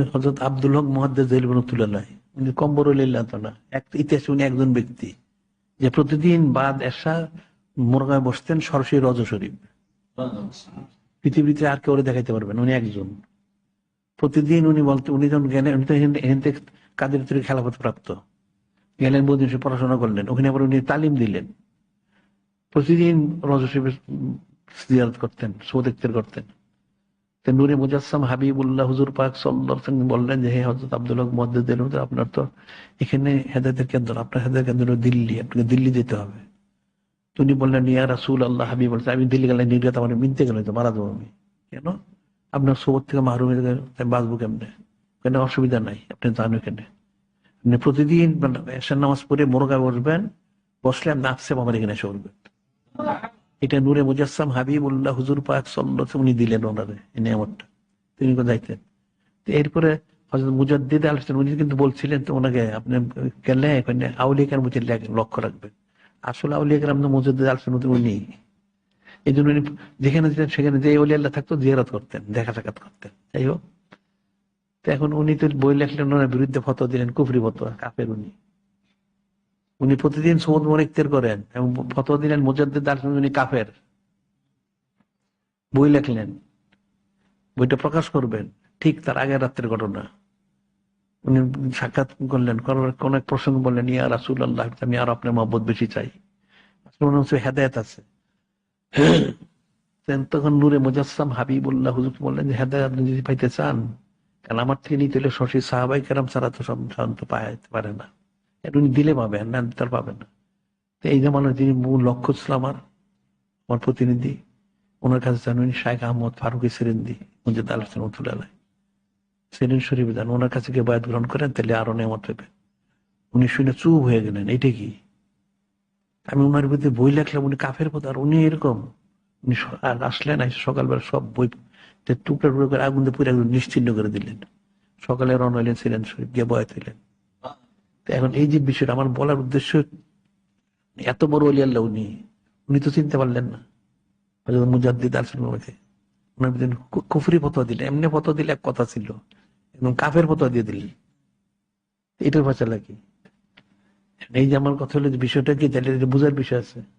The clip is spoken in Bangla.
হজরত আব্দুল হক মহাদ্দেজ তুলাল্লাহ উনি কম্বর তো না এক ইতিহাসে উনি একজন ব্যক্তি। যে প্রতিদিন বাদ এসা মোরগায় বসতেন সরাসরি রজ শরীফ। পৃথিবীতে আর কেউ দেখাইতে পারবেন উনি একজন। প্রতিদিন উনি বলতে উনি যখন জ্ঞানে উনি তো এখান- থেকে কাদের থেকে খেলাফত প্রাপ্ত। গেলেন, বহুদিন সে পড়াশোনা করলেন। ওখানে আবার উনি তালিম দিলেন। প্রতিদিন রজশরীফের জিয়ারত করতেন সৌদেক্তের করতেন। নুরে মুজাসসাম হাবিবুল্লাহ হুজুর পাক আলাইহি বললেন যে, হে হযরত আব্দুল আপনার তো এখানে হেদায়েতের কেন্দ্র, আপনার হেদায়েতের কেন্দ্র দিল্লি, আপনাকে দিল্লি যেতে হবে। উনি বললেন, ইয়া রাসূল আল্লাহ হাবিব, বলছে, আমি দিল্লি গেলে নির্গত আমার মিনতে গেলে তো মারা যাব আমি। কেন? আপনার সোবত থেকে মাহরুম হয়ে বাঁচবো কেমনে? কেন? অসুবিধা নাই, আপনি যান ওখানে। আপনি প্রতিদিন মানে এশার নামাজ পড়ে মোরগা বসবেন, বসলে আপনি আপসে আমার এখানে এসে উঠবেন এটা নূরে মুজাসসাম হাবিবুল্লাহ হুজুর পাক আলাইহি উনি দিলেন ওনারে, এই নিয়ামতটা। তিনি যাইতেন। তো এরপরে হযরত মুজাদ্দিদ আল উনি কিন্তু বলছিলেন, তো ওনাকে আপনি গেলে আউলিয়াকের মধ্যে লক্ষ্য রাখবেন। আসলে আউলিয়াকের আমাদের মুজাদ্দিদ আল উনি। এই জন্য উনি যেখানে যেতেন সেখানে যে অলি আল্লাহ থাকতো, জিয়ারত করতেন, দেখা সাক্ষাৎ করতেন। যাই হোক। তো এখন উনি তো বই লেখলেন, ওনার বিরুদ্ধে ফতোয়া দিলেন, কুফরি ফতোয়া কাপের উনি। উনি প্রতিদিন সমুদ মনিকদের করেন এবং ফতোয়া দিলেন আল উনি কাফের। বই লেখলেন। বইটা প্রকাশ করবেন। ঠিক তার আগের রাত্রের ঘটনা। উনি সাক্ষাৎ করলেন, করার এক প্রসঙ্গ বললেন ইয়া রাসুল আল্লাহ আমি আর আপনার মহব্বত বেশি চাই। মনে হচ্ছে হেদায়ত আছে। তখন নূরে মুজাসসাম হাবিবুল্লাহ হুজুর বললেন যে, হেদায়ত আপনি যদি পাইতে চান, কারণ আমার থেকে নিতে হলে শশী সাহাবাই কেরাম ছাড়া তো সব পাইতে পারে না। এটা উনি দিলে পাবেন না তার পাবেন। না তো এই জামানোর যিনি মূল লক্ষ্য ছিল আমার আমার প্রতিনিধি, ওনার কাছে যান উনি শাইখ আহমদ ফারুকি সেরেন্দি, মুজিদ আল হাসান উতুল্লাহ সেরেন শরীফ যান, ওনার কাছে গিয়ে বয়াত গ্রহণ করেন, তাহলে আরও নেমত পেবে। উনি শুনে চুপ হয়ে গেলেন, এইটা কি? আমি ওনার বিরুদ্ধে বই লেখলাম, উনি কাফের পথ, আর উনি এরকম। উনি আর আসলেন সকালবেলা সব বই টুকরা টুকরা করে আগুন দিয়ে পুরো একদম নিশ্চিন্ন করে দিলেন। সকালে রওনা হইলেন ছিলেন শরীফ, গিয়ে বয়াত হইলেন। এখন এই যে বিষয়টা, আমার বলার উদ্দেশ্য এত বড় অলি আল্লাহ উনি উনি তো চিনতে পারলেন না। মুজাদ্দিদ আলসুল ওনাকে ওনার কু- কুফরি ফতোয়া দিলে এমনি ফতোয়া দিলে এক কথা ছিল, এবং কাফের ফতোয়া দিয়ে দিলেন। এটার ভাষা লাগে। এই যে আমার কথা হলো বিষয়টা কি, তাহলে বোঝার বিষয় আছে।